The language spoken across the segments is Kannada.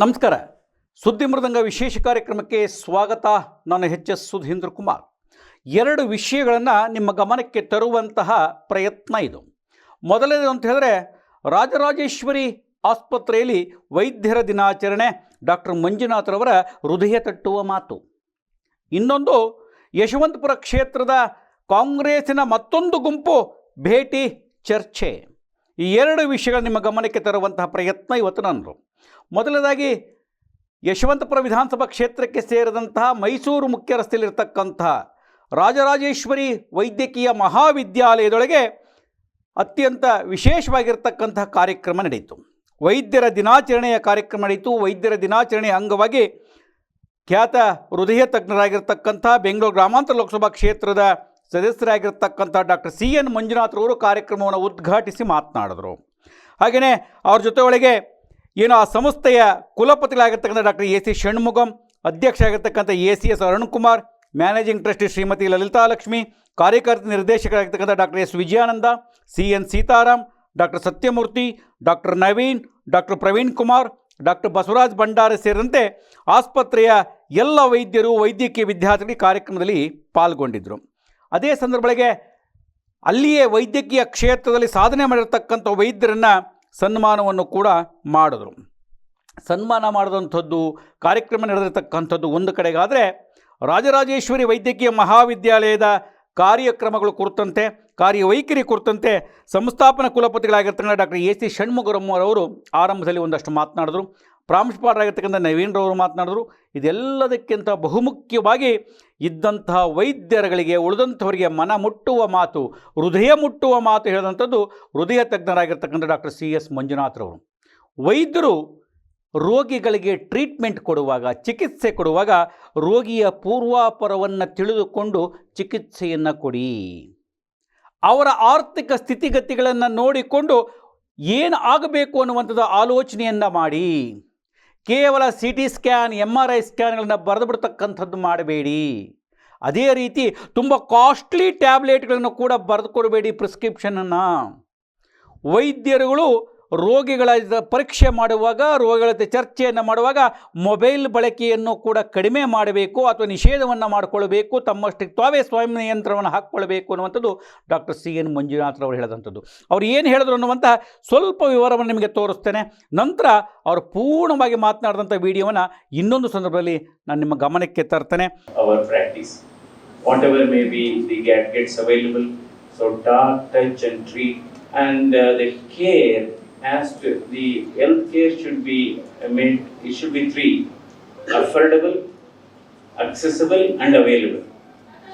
ನಮಸ್ಕಾರ. ಸುದ್ದಿ ಮೃದಂಗ ವಿಶೇಷ ಕಾರ್ಯಕ್ರಮಕ್ಕೆ ಸ್ವಾಗತ. ನಾನು ಎಚ್ ಎಸ್ ಸುಧೀಂದ್ರ ಕುಮಾರ್. ಎರಡು ವಿಷಯಗಳನ್ನು ನಿಮ್ಮ ಗಮನಕ್ಕೆ ತರುವಂತಹ ಪ್ರಯತ್ನ ಇದು. ಮೊದಲನೇದು ಅಂತ ಹೇಳಿದ್ರೆ, ರಾಜರಾಜೇಶ್ವರಿ ಆಸ್ಪತ್ರೆಯಲ್ಲಿ ವೈದ್ಯರ ದಿನಾಚರಣೆ ಡಾಕ್ಟರ್ ಮಂಜುನಾಥ್ರವರ ಹೃದಯ ತಟ್ಟುವ ಮಾತು. ಇನ್ನೊಂದು, ಯಶವಂತಪುರ ಕ್ಷೇತ್ರದ ಕಾಂಗ್ರೆಸ್ಸಿನ ಮತ್ತೊಂದು ಗುಂಪು ಭೇಟಿ ಚರ್ಚೆ. ಈ ಎರಡು ವಿಷಯಗಳು ನಿಮ್ಮ ಗಮನಕ್ಕೆ ತರುವಂತಹ ಪ್ರಯತ್ನ ಇವತ್ತು ನಾನು. ಮೊದಲನೇದಾಗಿ, ಯಶವಂತಪುರ ವಿಧಾನಸಭಾ ಕ್ಷೇತ್ರಕ್ಕೆ ಸೇರಿದಂತಹ ಮೈಸೂರು ಮುಖ್ಯ ರಸ್ತೆಯಲ್ಲಿರ್ತಕ್ಕಂತಹ ರಾಜರಾಜೇಶ್ವರಿ ವೈದ್ಯಕೀಯ ಮಹಾವಿದ್ಯಾಲಯದೊಳಗೆ ಅತ್ಯಂತ ವಿಶೇಷವಾಗಿರ್ತಕ್ಕಂತಹ ಕಾರ್ಯಕ್ರಮ ನಡೆಯಿತು. ವೈದ್ಯರ ದಿನಾಚರಣೆಯ ಕಾರ್ಯಕ್ರಮ ನಡೆಯಿತು. ವೈದ್ಯರ ದಿನಾಚರಣೆಯ ಅಂಗವಾಗಿ ಖ್ಯಾತ ಹೃದಯ ತಜ್ಞರಾಗಿರ್ತಕ್ಕಂಥ ಬೆಂಗಳೂರು ಗ್ರಾಮಾಂತರ ಲೋಕಸಭಾ ಕ್ಷೇತ್ರದ ಸದಸ್ಯರಾಗಿರ್ತಕ್ಕಂಥ ಡಾಕ್ಟರ್ ಸಿ ಎನ್ ಮಂಜುನಾಥ್ರವರು ಕಾರ್ಯಕ್ರಮವನ್ನು ಉದ್ಘಾಟಿಸಿ ಮಾತನಾಡಿದರು. ಹಾಗೆಯೇ ಅವ್ರ ಜೊತೆ ಒಳಗೆ ಏನು ಆ ಸಂಸ್ಥೆಯ ಕುಲಪತಿಗಳಾಗಿರ್ತಕ್ಕಂಥ ಡಾಕ್ಟರ್ ಎ ಸಿ ಷಣ್ಮುಗಂ ಅಧ್ಯಕ್ಷ ಆಗಿರ್ತಕ್ಕಂಥ A C S Arunkumar, managing trustee Shrimati Lalitha Lakshmi ಕಾರ್ಯಕರ್ತ ನಿರ್ದೇಶಕರಾಗಿರ್ತಕ್ಕಂಥ doctor S. Vijayananda C N Sitaram, doctor Satyamurthy, doctor Naveen, doctor Praveen Kumar, doctor Basavaraj Bhandara ಸೇರಿದಂತೆ ಆಸ್ಪತ್ರೆಯ ಎಲ್ಲ ವೈದ್ಯರು, ವೈದ್ಯಕೀಯ ವಿದ್ಯಾರ್ಥಿಗಳು ಕಾರ್ಯಕ್ರಮದಲ್ಲಿ ಪಾಲ್ಗೊಂಡಿದ್ದರು. ಅದೇ ಸಂದರ್ಭಗಳಿಗೆ ಅಲ್ಲಿಯೇ ವೈದ್ಯಕೀಯ ಕ್ಷೇತ್ರದಲ್ಲಿ ಸಾಧನೆ ಮಾಡಿರ್ತಕ್ಕಂಥ ವೈದ್ಯರನ್ನು ಸನ್ಮಾನವನ್ನು ಕೂಡ ಮಾಡಿದ್ರು. ಸನ್ಮಾನ ಮಾಡಿದಂಥದ್ದು, ಕಾರ್ಯಕ್ರಮ ನಡೆದಿರ್ತಕ್ಕಂಥದ್ದು ಒಂದು ಕಡೆಗಾದರೆ ರಾಜರಾಜೇಶ್ವರಿ ವೈದ್ಯಕೀಯ ಮಹಾವಿದ್ಯಾಲಯದ ಕಾರ್ಯಕ್ರಮಗಳು ಕುರಿತಂತೆ, ಕಾರ್ಯವೈಖರಿ ಕುರಿತಂತೆ ಸಂಸ್ಥಾಪನಾ ಕುಲಪತಿಗಳಾಗಿರ್ತಕ್ಕಂಥ ಡಾಕ್ಟರ್ ಎ ಸಿ ಷಣ್ಮುಗರಮ್ಮರವರು ಆರಂಭದಲ್ಲಿ ಒಂದಷ್ಟು ಮಾತನಾಡಿದ್ರು. ಪ್ರಾಂಶುಪಾಲರಾಗಿರ್ತಕ್ಕಂಥ ನವೀನ್ರವರು ಮಾತನಾಡಿದ್ರು, ಇದೆಲ್ಲದಕ್ಕಿಂತ ಬಹುಮುಖ್ಯವಾಗಿ ಇದ್ದಂತಹ ವೈದ್ಯರುಗಳಿಗೆ, ಉಳಿದಂಥವರಿಗೆ ಮನ ಮುಟ್ಟುವ ಮಾತು, ಹೃದಯ ಮುಟ್ಟುವ ಮಾತು ಹೇಳಿದಂಥದ್ದು ಹೃದಯ ತಜ್ಞರಾಗಿರ್ತಕ್ಕಂಥ ಡಾಕ್ಟರ್ ಸಿ ಎಸ್ ಮಂಜುನಾಥ್ರವರು ವೈದ್ಯರು ರೋಗಿಗಳಿಗೆ ಟ್ರೀಟ್ಮೆಂಟ್ ಕೊಡುವಾಗ, ಚಿಕಿತ್ಸೆ ಕೊಡುವಾಗ ರೋಗಿಯ ಪೂರ್ವಾಪರವನ್ನು ತಿಳಿದುಕೊಂಡು ಚಿಕಿತ್ಸೆಯನ್ನು ಕೊಡಿ. ಅವರ ಆರ್ಥಿಕ ಸ್ಥಿತಿಗತಿಗಳನ್ನು ನೋಡಿಕೊಂಡು ಏನು ಆಗಬೇಕು ಅನ್ನುವಂಥದ್ದು ಆಲೋಚನೆಯನ್ನು ಮಾಡಿ. ಕೇವಲ C T scan M R I ಸ್ಕ್ಯಾನ್ಗಳನ್ನು ಬರೆದು ಬಿಡ್ತಕ್ಕಂಥದ್ದು ಮಾಡಬೇಡಿ. ಅದೇ ರೀತಿ ತುಂಬ ಕಾಸ್ಟ್ಲಿ ಟ್ಯಾಬ್ಲೆಟ್ಗಳನ್ನು ಕೂಡ ಬರೆದುಕೊಡಬೇಡಿ ಪ್ರಿಸ್ಕ್ರಿಪ್ಷನನ್ನು ವೈದ್ಯರುಗಳು ರೋಗಿಗಳ ಪರೀಕ್ಷೆ ಮಾಡುವಾಗ ರೋಗಿಗಳ ಜೊತೆ ಚರ್ಚೆಯನ್ನು ಮಾಡುವಾಗ ಮೊಬೈಲ್ ಬಳಕೆಯನ್ನು ಕೂಡ ಕಡಿಮೆ ಮಾಡಬೇಕು ಅಥವಾ ನಿಷೇಧವನ್ನು ಮಾಡಿಕೊಳ್ಬೇಕು ತಮ್ಮಷ್ಟಕ್ಕೆ ತಾವೇ ಸ್ವಯಂ ನಿಯಂತ್ರಣವನ್ನು ಹಾಕ್ಕೊಳ್ಬೇಕು ಅನ್ನುವಂಥದ್ದು ಡಾಕ್ಟರ್ ಸಿ ಎನ್ ಮಂಜುನಾಥ್ರವರು ಹೇಳಿದಂಥದ್ದು. ಅವ್ರು ಏನು ಹೇಳಿದ್ರು ಅನ್ನುವಂಥ ಸ್ವಲ್ಪ ವಿವರವನ್ನು ನಿಮಗೆ ತೋರಿಸ್ತೇನೆ. ನಂತರ ಅವರು ಪೂರ್ಣವಾಗಿ ಮಾತನಾಡಿದಂಥ ವಿಡಿಯೋವನ್ನು ಇನ್ನೊಂದು ಸಂದರ್ಭದಲ್ಲಿ ನಾನು ನಿಮ್ಮ ಗಮನಕ್ಕೆ ತರ್ತೇನೆ. Our practice Whatever may be, the gadgets gets so so touch and and the care has to, the health care should be made, it should be three, affordable, accessible and available.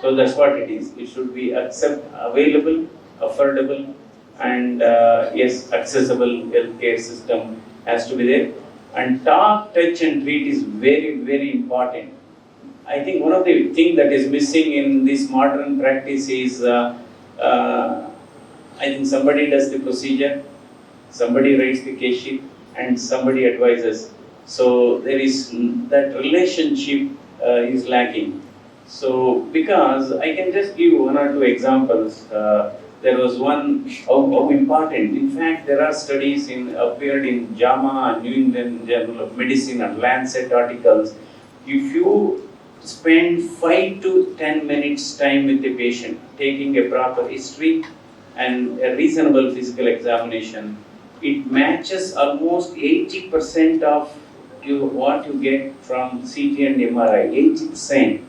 So that's what it is, it should be accept, available, affordable and uh, yes, accessible healthcare system has to be there. And talk, touch and treat is very, very important. I think one of the thing that is missing in this modern practice is, uh, uh, I think somebody does the procedure, somebody writes the case sheet, and somebody advises. So there is that relationship uh, is lacking. So because I can just give one or two examples. Uh, there was one of, how important. In fact, there are studies in appeared in JAMA, New England Journal of Medicine, and Lancet articles. If you spend five to ten minutes time with the patient, taking a proper history and a reasonable physical examination, it matches almost eighty percent of you what you get from CT and MRI. Eighty percent.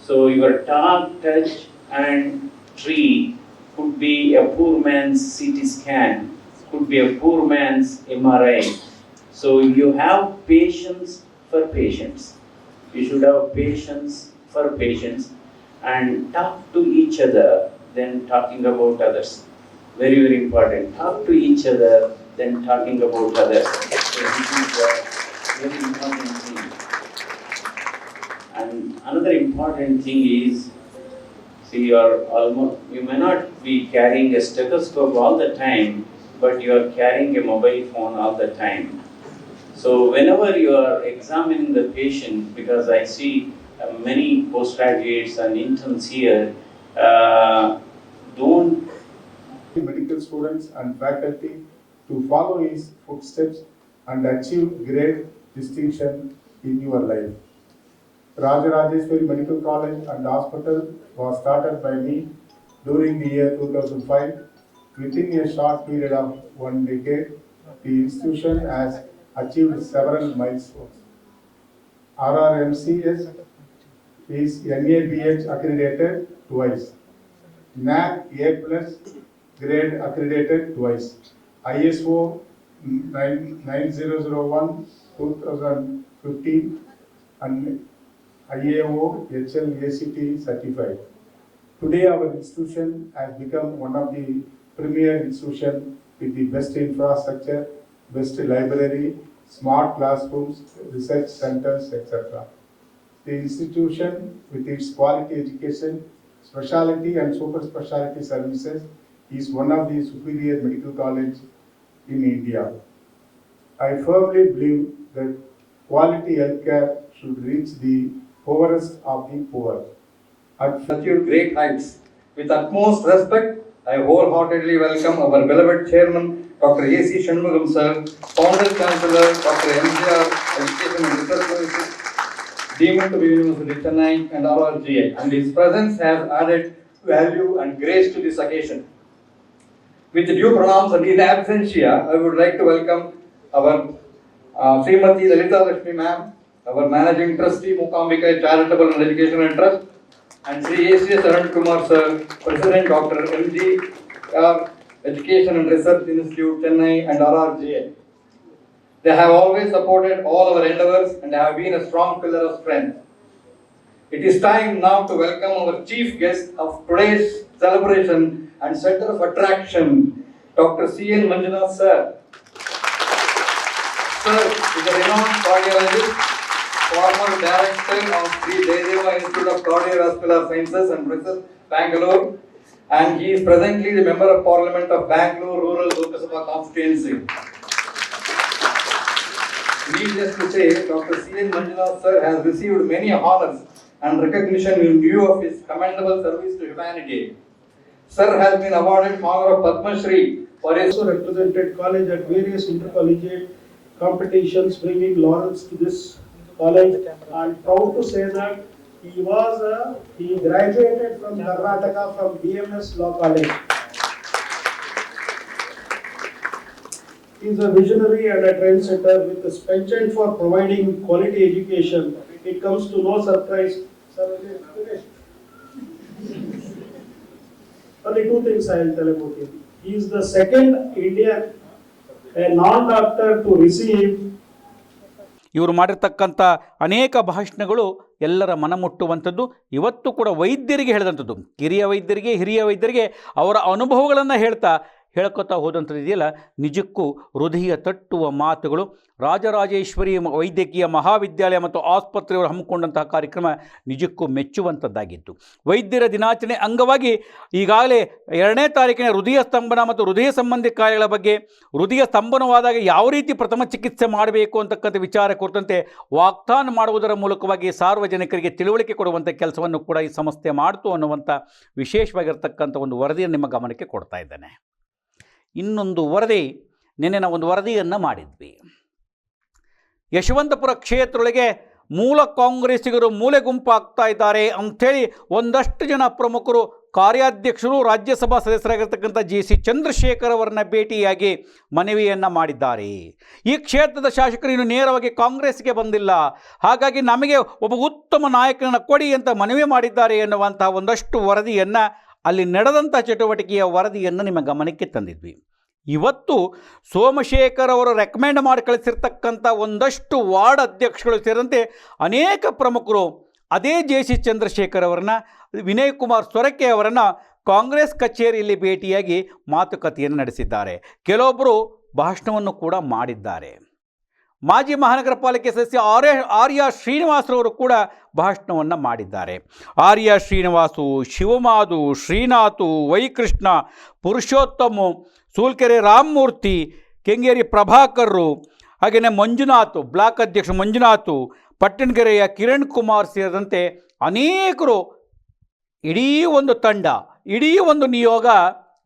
So your talk, touch, and tree could be a poor man's CT scan, could be a poor man's MRI. So you have patience for patients. You should have patience for patients and talk to each other than talking about others. Very, very important. Talk to each other than talking about others. So this is a very important thing. And another important thing is, see, you are almost, you may not be carrying a stethoscope all the time, but you are carrying a mobile phone all the time. So whenever you are examining the patient, because I see uh, many postgraduates and interns here, uh, don't students and faculty to follow his footsteps and achieve great distinction in your life. Rajarajeshwari Medical College and Hospital was started by me during the year 2005. Within a short period of one decade, the institution has achieved several milestones. RRMCS is NABH accredited twice. NAC A plus grade accredited twice. ISO nine, nine zero zero one, two thousand fifteen, and IAO HL ACT certified. Today, our institution has become one of the premier institution with the best infrastructure, best library, smart classrooms, research centers, etc. The institution, with its quality education, specialty and super specialty services, is one of the superior medical college in India. I firmly believe that quality healthcare should reach the poorest of the poor. At achieved great heights. With utmost respect, I wholeheartedly welcome our beloved chairman, Dr. A.C. Shanmugam sir, founder chancellor, Dr. M.G.R. Education and Research Services, deemed to be University Chennai and RRGA, and his presence has added value and grace to this occasion. With due pronouns and in absentia, I would like to welcome our uh, Srimati Lalita Lakshmi ma'am, our managing trustee Mukambika Charitable and Educational Trust, and Sri A.C.S. Arun Kumar sir, President Dr. M.G.R. Education and Research Institute, Chennai and RRGA. They have always supported all our endeavors and have been a strong pillar of strength. It is time now to welcome our chief guest of today's celebration and center of attraction, Dr. C. N. Manjunath sir. Sir is a renowned cardiologist, former director of Sri Jayadeva Institute of Cardiovascular Sciences and Research, Bangalore, and he is presently the member of parliament of Bangalore Rural Lok Sabha constituency. Needless to say, Dr. C. N. Manjunath sir has received many honors and recognition in view of his commendable service to humanity. Sir has been awarded of Padma Shri for his also represented college at various intercollegiate competitions, bringing laurels to this college. I'm proud to say that he was, a- he graduated from Karnataka from BMS Law College. He is a visionary and a trendsetter with a penchant for providing quality education. It comes to no surprise. Sir? Only two things I will tell about him. He is the second Indian, a non-doctor to receive. ಇವರು ಮಾಡಿರ್ತಕ್ಕಂಥ ಅನೇಕ ಭಾಷಣಗಳು ಎಲ್ಲರ ಮನ ಮುಟ್ಟುವಂಥದ್ದು ಇವತ್ತು ಕೂಡ ವೈದ್ಯರಿಗೆ ಹೇಳಿದಂಥದ್ದು. ಕಿರಿಯ ವೈದ್ಯರಿಗೆ ಹಿರಿಯ ವೈದ್ಯರಿಗೆ ಅವರ ಅನುಭವಗಳನ್ನು ಹೇಳ್ತಾ ಹೇಳ್ಕೊತಾ ಹೋದಂಥದ್ದು ಇದೆಯಲ್ಲ? ನಿಜಕ್ಕೂ ಹೃದಯ ತಟ್ಟುವ ಮಾತುಗಳು. ರಾಜರಾಜೇಶ್ವರಿ ವೈದ್ಯಕೀಯ ಮಹಾವಿದ್ಯಾಲಯ ಮತ್ತು ಆಸ್ಪತ್ರೆಯವರು ಹಮ್ಮಿಕೊಂಡಂತಹ ಕಾರ್ಯಕ್ರಮ ನಿಜಕ್ಕೂ ಮೆಚ್ಚುವಂಥದ್ದಾಗಿತ್ತು. ವೈದ್ಯರ ದಿನಾಚರಣೆ ಅಂಗವಾಗಿ ಈಗಾಗಲೇ ಎರಡನೇ ತಾರೀಕಿನ ಹೃದಯ ಸ್ತಂಭನ ಮತ್ತು ಹೃದಯ ಸಂಬಂಧಿ ಕಾಯಿಲೆಗಳ ಬಗ್ಗೆ ಹೃದಯ ಸ್ತಂಭನವಾದಾಗ ಯಾವ ರೀತಿ ಪ್ರಥಮ ಚಿಕಿತ್ಸೆ ಮಾಡಬೇಕು ಅಂತಕ್ಕಂಥ ವಿಚಾರ ಕುರಿತಂತೆ ವಾಗ್ದಾನ ಮಾಡುವುದರ ಮೂಲಕವಾಗಿ ಸಾರ್ವಜನಿಕರಿಗೆ ತಿಳುವಳಿಕೆ ಕೊಡುವಂಥ ಕೆಲಸವನ್ನು ಕೂಡ ಈ ಸಂಸ್ಥೆ ಮಾಡ್ತು ಅನ್ನುವಂಥ ವಿಶೇಷವಾಗಿರ್ತಕ್ಕಂಥ ಒಂದು ವರದಿಯನ್ನು ನಿಮ್ಮ ಗಮನಕ್ಕೆ ಕೊಡ್ತಾ ಇದ್ದೇನೆ. ಇನ್ನೊಂದು ವರದಿ, ನಿನ್ನೆ ಒಂದು ವರದಿಯನ್ನು ಮಾಡಿದ್ವಿ. ಯಶವಂತಪುರ ಕ್ಷೇತ್ರದೊಳಗೆ ಮೂಲ ಕಾಂಗ್ರೆಸ್ಸಿಗರು ಮೂಲೆ ಗುಂಪಾಗ್ತಾ ಇದ್ದಾರೆ ಅಂಥೇಳಿ ಒಂದಷ್ಟು ಜನ ಪ್ರಮುಖರು, ಕಾರ್ಯಾಧ್ಯಕ್ಷರು, ರಾಜ್ಯಸಭಾ ಸದಸ್ಯರಾಗಿರ್ತಕ್ಕಂಥ ಜಿ ಸಿ ಚಂದ್ರಶೇಖರ್ ಅವರನ್ನ ಭೇಟಿಯಾಗಿ ಮನವಿಯನ್ನು ಮಾಡಿದ್ದಾರೆ. ಈ ಕ್ಷೇತ್ರದ ಶಾಸಕರು ಇನ್ನು ನೇರವಾಗಿ ಕಾಂಗ್ರೆಸ್ಗೆ ಬಂದಿಲ್ಲ. ಹಾಗಾಗಿ ನಮಗೆ ಒಬ್ಬ ಉತ್ತಮ ನಾಯಕನನ್ನು ಕೊಡಿ ಅಂತ ಮನವಿ ಮಾಡಿದ್ದಾರೆ ಎನ್ನುವಂತಹ ಒಂದಷ್ಟು ವರದಿಯನ್ನು ಅಲ್ಲಿ ನಡೆದಂಥ ಚಟುವಟಿಕೆಯ ವರದಿಯನ್ನು ನಿಮ್ಮ ಗಮನಕ್ಕೆ ತಂದಿದ್ವಿ. ಇವತ್ತು ಸೋಮಶೇಖರ್ ಅವರು ರೆಕಮೆಂಡ್ ಮಾಡಿ ಕಳಿಸಿರ್ತಕ್ಕಂಥ ಒಂದಷ್ಟು ವಾರ್ಡ್ ಅಧ್ಯಕ್ಷಗಳು ಸೇರಿದಂತೆ ಅನೇಕ ಪ್ರಮುಖರು, ಅದೇ ಜೆ ಸಿ ಚಂದ್ರಶೇಖರ್ ಅವರನ್ನು, ವಿನಯ್ ಕುಮಾರ್ ಸೊರಕೆ ಅವರನ್ನು ಕಾಂಗ್ರೆಸ್ ಕಚೇರಿಯಲ್ಲಿ ಭೇಟಿಯಾಗಿ ಮಾತುಕತೆಯನ್ನು ನಡೆಸಿದ್ದಾರೆ. ಕೆಲವೊಬ್ಬರು ಭಾಷಣವನ್ನು ಕೂಡ ಮಾಡಿದ್ದಾರೆ. ಮಾಜಿ ಮಹಾನಗರ ಪಾಲಿಕೆ ಸದಸ್ಯ ಆರ್ಯ ಆರ್ಯ ಶ್ರೀನಿವಾಸರವರು ಕೂಡ ಭಾಷಣವನ್ನು ಮಾಡಿದ್ದಾರೆ. ಆರ್ಯ ಶ್ರೀನಿವಾಸು, ಶಿವಮಾದು, ಶ್ರೀನಾಥು, ವೈಕೃಷ್ಣ, ಪುರುಷೋತ್ತಮ, ಸೂಲ್ಕೆರೆ ರಾಮಮೂರ್ತಿ, ಕೆಂಗೇರಿ ಪ್ರಭಾಕರ್ರು ಹಾಗೆಯೇ ಮಂಜುನಾಥ್, ಬ್ಲಾಕ್ ಅಧ್ಯಕ್ಷ ಮಂಜುನಾಥು, ಪಟ್ಟಣಗೆರೆಯ ಕಿರಣ್ ಕುಮಾರ್ ಸೇರಿದಂತೆ ಅನೇಕರು ಇಡೀ ಒಂದು ತಂಡ, ಇಡೀ ಒಂದು ನಿಯೋಗ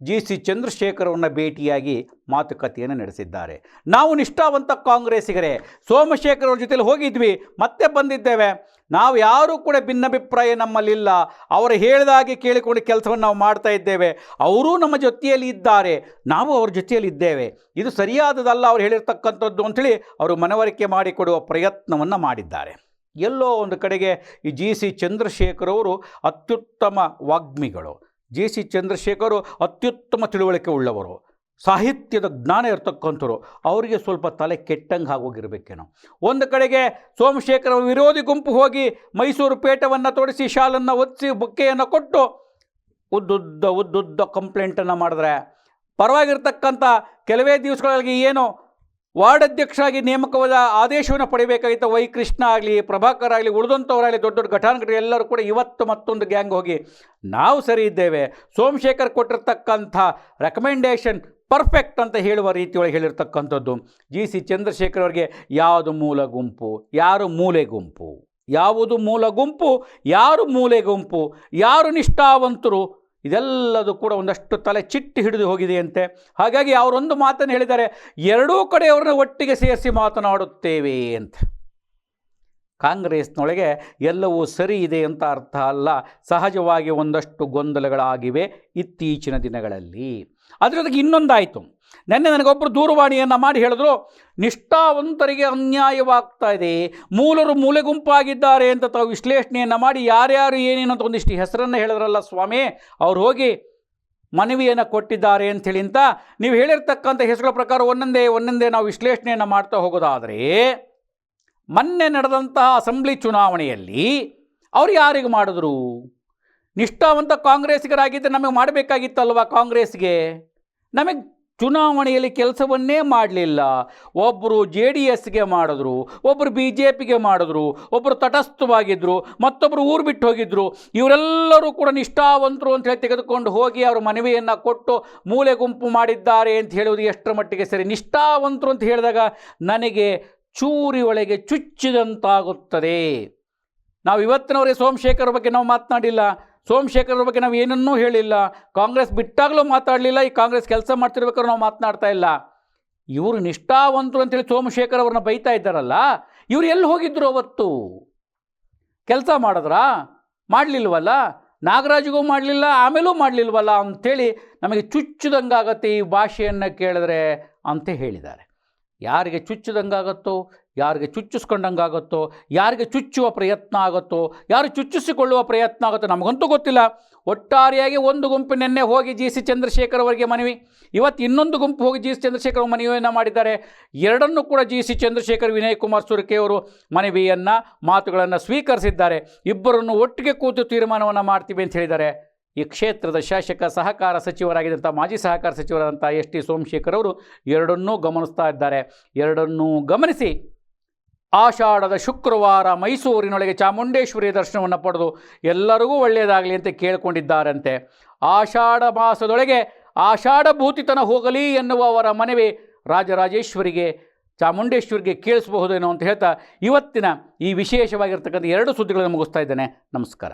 ಜಿ ಸಿ ಚಂದ್ರಶೇಖರ್ ಅವರನ್ನ ಭೇಟಿಯಾಗಿ ಮಾತುಕತೆಯನ್ನು ನಡೆಸಿದ್ದಾರೆ. ನಾವು ನಿಷ್ಠಾವಂತ ಕಾಂಗ್ರೆಸ್ಸಿಗರೇ, ಸೋಮಶೇಖರ್ ಜೊತೆಯಲ್ಲಿ ಹೋಗಿದ್ವಿ, ಮತ್ತೆ ಬಂದಿದ್ದೇವೆ. ನಾವು ಯಾರೂ ಕೂಡ ಭಿನ್ನಾಭಿಪ್ರಾಯ ನಮ್ಮಲ್ಲಿಲ್ಲ. ಅವರು ಹೇಳಿದಾಗೆ ಕೇಳಿಕೊಂಡು ಕೆಲಸವನ್ನು ನಾವು ಮಾಡ್ತಾ ಇದ್ದೇವೆ. ಅವರೂ ನಮ್ಮ ಜೊತೆಯಲ್ಲಿ ಇದ್ದಾರೆ. ನಾವು ಅವ್ರ ಜೊತೆಯಲ್ಲಿ ಇದ್ದೇವೆ. ಇದು ಸರಿಯಾದದಲ್ಲ ಅವ್ರು ಹೇಳಿರ್ತಕ್ಕಂಥದ್ದು ಅಂಥೇಳಿ ಅವರು ಮನವರಿಕೆ ಮಾಡಿಕೊಡುವ ಪ್ರಯತ್ನವನ್ನು ಮಾಡಿದ್ದಾರೆ. ಎಲ್ಲೋ ಒಂದು ಕಡೆಗೆ ಈ ಜಿ ಸಿ ಚಂದ್ರಶೇಖರ್ ಅವರು ಅತ್ಯುತ್ತಮ ವಾಗ್ಮಿಗಳು. ಜಿ ಸಿ ಚಂದ್ರಶೇಖರ್ ಅತ್ಯುತ್ತಮ ತಿಳುವಳಿಕೆ ಉಳ್ಳವರು. ಸಾಹಿತ್ಯದ ಜ್ಞಾನ ಇರ್ತಕ್ಕಂಥವ್ರು. ಅವರಿಗೆ ಸ್ವಲ್ಪ ತಲೆ ಕೆಟ್ಟಂಗೆ ಆಗೋಗಿರ್ಬೇಕೇನೋ. ಒಂದು ಕಡೆಗೆ ಸೋಮಶೇಖರ ವಿರೋಧಿ ಗುಂಪು ಹೋಗಿ ಮೈಸೂರು ಪೇಟವನ್ನು ತೊಡಿಸಿ, ಶಾಲನ್ನು ಒತ್ತಿಸಿ ಬೊಕ್ಕೆಯನ್ನು ಕೊಟ್ಟು ಉದ್ದುದ್ದ ಉದ್ದುದ್ದ ಕಂಪ್ಲೇಂಟನ್ನು ಮಾಡಿದ್ರೆ ಪರವಾಗಿರ್ತಕ್ಕಂಥ ಕೆಲವೇ ದಿವಸಗಳಲ್ಲಿ ಏನು ವಾರ್ಡ್ ಅಧ್ಯಕ್ಷರಾಗಿ ನೇಮಕವಾದ ಆದೇಶವನ್ನು ಪಡಿಬೇಕಾಗಿತ್ತು ವೈ ಕೃಷ್ಣ ಆಗಲಿ, ಪ್ರಭಾಕರ್ ಆಗಲಿ ಉಳಿದಂಥವರಾಗಲಿ ದೊಡ್ಡ ದೊಡ್ಡ ಘಟಾನುಘಟಿ ಎಲ್ಲರೂ ಕೂಡ ಇವತ್ತು ಮತ್ತೊಂದು ಗ್ಯಾಂಗ್ ಹೋಗಿ ನಾವು ಸರಿ ಇದ್ದೇವೆ. ಸೋಮಶೇಖರ್ ಕೊಟ್ಟಿರ್ತಕ್ಕಂಥ ರೆಕಮೆಂಡೇಷನ್ ಪರ್ಫೆಕ್ಟ್ ಅಂತ ಹೇಳುವ ರೀತಿಯೊಳಗೆ ಹೇಳಿರ್ತಕ್ಕಂಥದ್ದು. ಜಿ ಸಿ ಚಂದ್ರಶೇಖರ್ ಅವರಿಗೆ ಯಾವುದು ಮೂಲ ಗುಂಪು? ಯಾರು ಮೂಲೆ ಗುಂಪು? ಯಾವುದು ಮೂಲ ಗುಂಪು? ಯಾರು ಮೂಲೆ ಗುಂಪು? ಯಾರು ನಿಷ್ಠಾವಂತರು? ಇದೆಲ್ಲದೂ ಕೂಡ ಒಂದಷ್ಟು ತಲೆ ಚಿಟ್ಟಿ ಹಿಡಿದು ಹೋಗಿದೆಯಂತೆ ಹಾಗಾಗಿ ಅವರೊಂದು ಮಾತನ್ನು ಹೇಳಿದ್ದಾರೆ, ಎರಡೂ ಕಡೆಯವರನ್ನ ಒಟ್ಟಿಗೆ ಸೇರಿಸಿ ಮಾತನಾಡುತ್ತೇವೆ ಅಂತ. ಕಾಂಗ್ರೆಸ್ನೊಳಗೆ ಎಲ್ಲವೂ ಸರಿ ಇದೆ ಅಂತ ಅರ್ಥ ಅಲ್ಲ, ಸಹಜವಾಗಿ ಒಂದಷ್ಟು ಗೊಂದಲಗಳಾಗಿವೆ ಇತ್ತೀಚಿನ ದಿನಗಳಲ್ಲಿ. ಅದರ ಜೊತೆಗೆ ಇನ್ನೊಂದಾಯಿತು. ನಿನ್ನೆ ನನಗೊಬ್ಬರು ದೂರವಾಣಿಯನ್ನು ಮಾಡಿ ಹೇಳಿದ್ರು, ನಿಷ್ಠಾವಂತರಿಗೆ ಅನ್ಯಾಯವಾಗ್ತಾ ಇದೆ. ಮೂಲರು ಮೂಲೆ ಗುಂಪಾಗಿದ್ದಾರೆ ಅಂತ ತಾವು ವಿಶ್ಲೇಷಣೆಯನ್ನು ಮಾಡಿ ಯಾರ್ಯಾರು ಏನೇನು ಅಂತ ಒಂದಿಷ್ಟು ಹೆಸರನ್ನು ಹೇಳಿದ್ರಲ್ಲ ಸ್ವಾಮಿ, ಅವ್ರು ಹೋಗಿ ಮನವಿಯನ್ನು ಕೊಟ್ಟಿದ್ದಾರೆ ಅಂಥೇಳಿ ಅಂತ ನೀವು ಹೇಳಿರ್ತಕ್ಕಂಥ ಹೆಸರುಗಳ ಪ್ರಕಾರ ಒಂದೊಂದೇ ಒಂದೊಂದೇ ನಾವು ವಿಶ್ಲೇಷಣೆಯನ್ನು ಮಾಡ್ತಾ ಹೋಗೋದಾದರೆ, ಮೊನ್ನೆ ನಡೆದಂತಹ ಅಸೆಂಬ್ಲಿ ಚುನಾವಣೆಯಲ್ಲಿ ಅವ್ರು ಯಾರಿಗೆ ಮಾಡಿದ್ರು? ನಿಷ್ಠಾವಂತ ಕಾಂಗ್ರೆಸ್ಗರಾಗಿದ್ದರೆ ನಮಗೆ ಮಾಡಬೇಕಾಗಿತ್ತಲ್ವ ಕಾಂಗ್ರೆಸ್ಗೆ ನಮಗೆ ಚುನಾವಣೆಯಲ್ಲಿ ಕೆಲಸವನ್ನೇ ಮಾಡಲಿಲ್ಲ. ಒಬ್ಬರು ಜೆ ಡಿ ಎಸ್ಗೆ ಮಾಡಿದ್ರು ಒಬ್ಬರು ಬಿ ಜೆ ಪಿಗೆ ಮಾಡಿದ್ರು ಒಬ್ಬರು ತಟಸ್ಥವಾಗಿದ್ದರು ಮತ್ತೊಬ್ಬರು ಊರು ಬಿಟ್ಟು ಹೋಗಿದ್ದರು ಇವರೆಲ್ಲರೂ ಕೂಡ ನಿಷ್ಠಾವಂತರು ಅಂತ ಹೇಳಿ ತೆಗೆದುಕೊಂಡು ಹೋಗಿ ಅವರು ಮನವಿಯನ್ನು ಕೊಟ್ಟು ಮೂಲೆ ಗುಂಪು ಮಾಡಿದ್ದಾರೆ ಅಂತ ಹೇಳುವುದು ಎಷ್ಟರ ಮಟ್ಟಿಗೆ ಸರಿ? ನಿಷ್ಠಾವಂತರು ಅಂತ ಹೇಳಿದಾಗ ನನಗೆ ಚೂರಿ ಒಳಗೆ ಚುಚ್ಚಿದಂತಾಗುತ್ತದೆ. ನಾವು ಇವತ್ತಿನವರೇ ಸೋಮಶೇಖರ್ ಬಗ್ಗೆ ನಾವು ಮಾತನಾಡಿಲ್ಲ. ಸೋಮಶೇಖರ್ ಬಗ್ಗೆ ನಾವು ಏನನ್ನೂ ಹೇಳಿಲ್ಲ. ಕಾಂಗ್ರೆಸ್ ಬಿಟ್ಟಾಗಲೂ ಮಾತಾಡಲಿಲ್ಲ. ಈ ಕಾಂಗ್ರೆಸ್ ಕೆಲಸ ಮಾಡ್ತಿರ್ಬೇಕಾದ್ರೆ ನಾವು ಮಾತನಾಡ್ತಾ ಇಲ್ಲ. ಇವರು ನಿಷ್ಠಾವಂತರು ಅಂತೇಳಿ ಸೋಮಶೇಖರ್ ಅವ್ರನ್ನ ಬೈತಾ ಇದ್ದಾರಲ್ಲ, ಇವರು ಎಲ್ಲಿ ಹೋಗಿದ್ರು ಅವತ್ತು? ಕೆಲಸ ಮಾಡಿದ್ರಾ? ಮಾಡಲಿಲ್ವಲ್ಲ? ನಾಗರಾಜ್ಗೂ ಮಾಡಲಿಲ್ಲ, ಆಮೇಲೂ ಮಾಡಲಿಲ್ವಲ್ಲ ಅಂಥೇಳಿ ನಮಗೆ ಚುಚ್ಚದಂಗಾಗತ್ತೆ ಈ ಭಾಷೆಯನ್ನು ಕೇಳಿದ್ರೆ ಅಂತ ಹೇಳಿದ್ದಾರೆ. ಯಾರಿಗೆ ಚುಚ್ಚಿದಂಗಾಗತ್ತೋ ಯಾರಿಗೆ ಚುಚ್ಚಿಸ್ಕೊಂಡಂಗಾಗುತ್ತೋ ಯಾರಿಗೆ ಚುಚ್ಚುವ ಪ್ರಯತ್ನ ಆಗುತ್ತೋ, ಯಾರು ಚುಚ್ಚಿಸಿಕೊಳ್ಳುವ ಪ್ರಯತ್ನ ಆಗುತ್ತೋ ನಮಗಂತೂ ಗೊತ್ತಿಲ್ಲ. ಒಟ್ಟಾರೆಯಾಗಿ ಒಂದು ಗುಂಪು ನಿನ್ನೆ ಹೋಗಿ ಜಿ ಸಿ ಚಂದ್ರಶೇಖರ್ ಅವರಿಗೆ ಮನವಿ. ಇವತ್ತು ಇನ್ನೊಂದು ಗುಂಪು ಹೋಗಿ ಜಿ ಸಿ ಚಂದ್ರಶೇಖರ್ ಮನವಿಯನ್ನು ಮಾಡಿದ್ದಾರೆ. ಎರಡನ್ನೂ ಕೂಡ ಜಿ ಸಿ ಚಂದ್ರಶೇಖರ್ ವಿನಯ್ ಕುಮಾರ್ ಸುರ್ಕೆ ಅವರು ಮನವಿಯನ್ನು, ಮಾತುಗಳನ್ನು ಸ್ವೀಕರಿಸಿದ್ದಾರೆ. ಇಬ್ಬರನ್ನು ಒಟ್ಟಿಗೆ ಕೂತು ತೀರ್ಮಾನವನ್ನು ಮಾಡ್ತೀವಿ ಅಂತ ಹೇಳಿದ್ದಾರೆ. ಈ ಕ್ಷೇತ್ರದ ಶಾಸಕ, ಸಹಕಾರ ಸಚಿವರಾಗಿದ್ದಂಥ ಮಾಜಿ ಸಹಕಾರ ಸಚಿವರಾದಂಥ ಎಸ್ ಟಿ ಸೋಮಶೇಖರ್ ಅವರು ಎರಡನ್ನೂ ಗಮನಿಸ್ತಾ ಇದ್ದಾರೆ. ಎರಡನ್ನೂ ಗಮನಿಸಿ ಆಷಾಢದ ಶುಕ್ರವಾರ ಮೈಸೂರಿನೊಳಗೆ ಚಾಮುಂಡೇಶ್ವರಿಯ ದರ್ಶನವನ್ನು ಪಡೆದು ಎಲ್ಲರಿಗೂ ಒಳ್ಳೆಯದಾಗಲಿ ಅಂತ ಕೇಳಿಕೊಂಡಿದ್ದಾರಂತೆ. ಆಷಾಢ ಮಾಸದೊಳಗೆ ಆಷಾಢ ಭೂತಿತನ ಹೋಗಲಿ ಎನ್ನುವ ಅವರ ಮನವಿ ರಾಜರಾಜೇಶ್ವರಿಗೆ, ಚಾಮುಂಡೇಶ್ವರಿಗೆ ಕೇಳಿಸಬಹುದೇನೋ ಅಂತ ಹೇಳ್ತಾ ಇವತ್ತಿನ ಈ ವಿಶೇಷವಾಗಿರ್ತಕ್ಕಂಥ ಎರಡು ಸುದ್ದಿಗಳನ್ನು ಮುಗಿಸ್ತಾ ಇದ್ದೇನೆ. ನಮಸ್ಕಾರ.